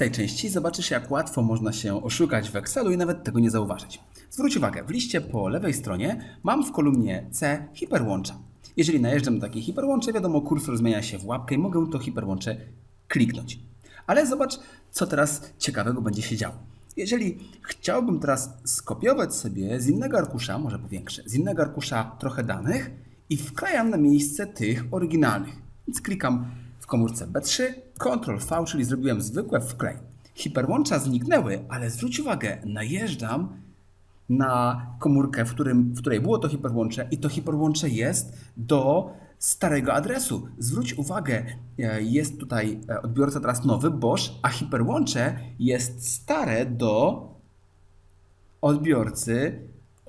tej części zobaczysz, jak łatwo można się oszukać w Excelu i nawet tego nie zauważyć. Zwróć uwagę, w liście po lewej stronie mam w kolumnie C hiperłącza. Jeżeli najeżdżam na takie hiperłącze, wiadomo, kursor zmienia się w łapkę i mogę to hiperłącze kliknąć. Ale zobacz, co teraz ciekawego będzie się działo. Jeżeli chciałbym teraz skopiować sobie z innego arkusza, może powiększę, z innego arkusza trochę danych i wklejam na miejsce tych oryginalnych. Więc klikam komórce B3, Ctrl V, czyli zrobiłem zwykłe wklej. Hiperłącza zniknęły, ale zwróć uwagę, najeżdżam na komórkę, w, którym, w której było to hiperłącze i to hiperłącze jest do starego adresu. Zwróć uwagę, e, jest tutaj e, odbiorca teraz nowy, Bosch, a hiperłącze jest stare do odbiorcy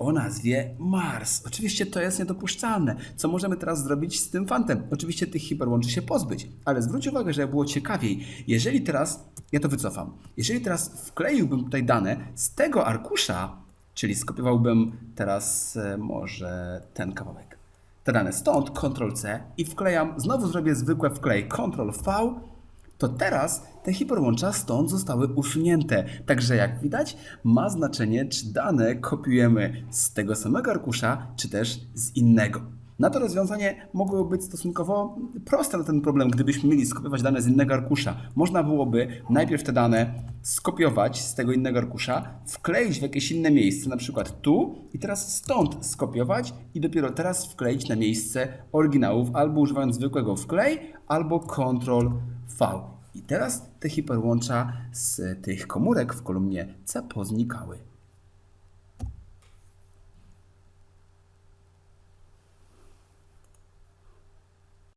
o nazwie Mars. Oczywiście to jest niedopuszczalne. Co możemy teraz zrobić z tym fantem? Oczywiście tych hiperłączy się pozbyć, ale zwróć uwagę, że było ciekawiej. Jeżeli teraz, ja to wycofam, jeżeli teraz wkleiłbym tutaj dane z tego arkusza, czyli skopiowałbym teraz e, może ten kawałek, te dane stąd, Ctrl-C i wklejam, znowu zrobię zwykłe wklej, Ctrl-V, to teraz te hiperłącza stąd zostały usunięte. Także jak widać, ma znaczenie, czy dane kopiujemy z tego samego arkusza, czy też z innego. Na to rozwiązanie mogłoby być stosunkowo proste na ten problem, gdybyśmy mieli skopiować dane z innego arkusza. Można byłoby najpierw te dane skopiować z tego innego arkusza, wkleić w jakieś inne miejsce, na przykład tu i teraz stąd skopiować i dopiero teraz wkleić na miejsce oryginałów albo używając zwykłego wklej, albo Ctrl V. I teraz te hiperłącza z tych komórek w kolumnie C poznikały.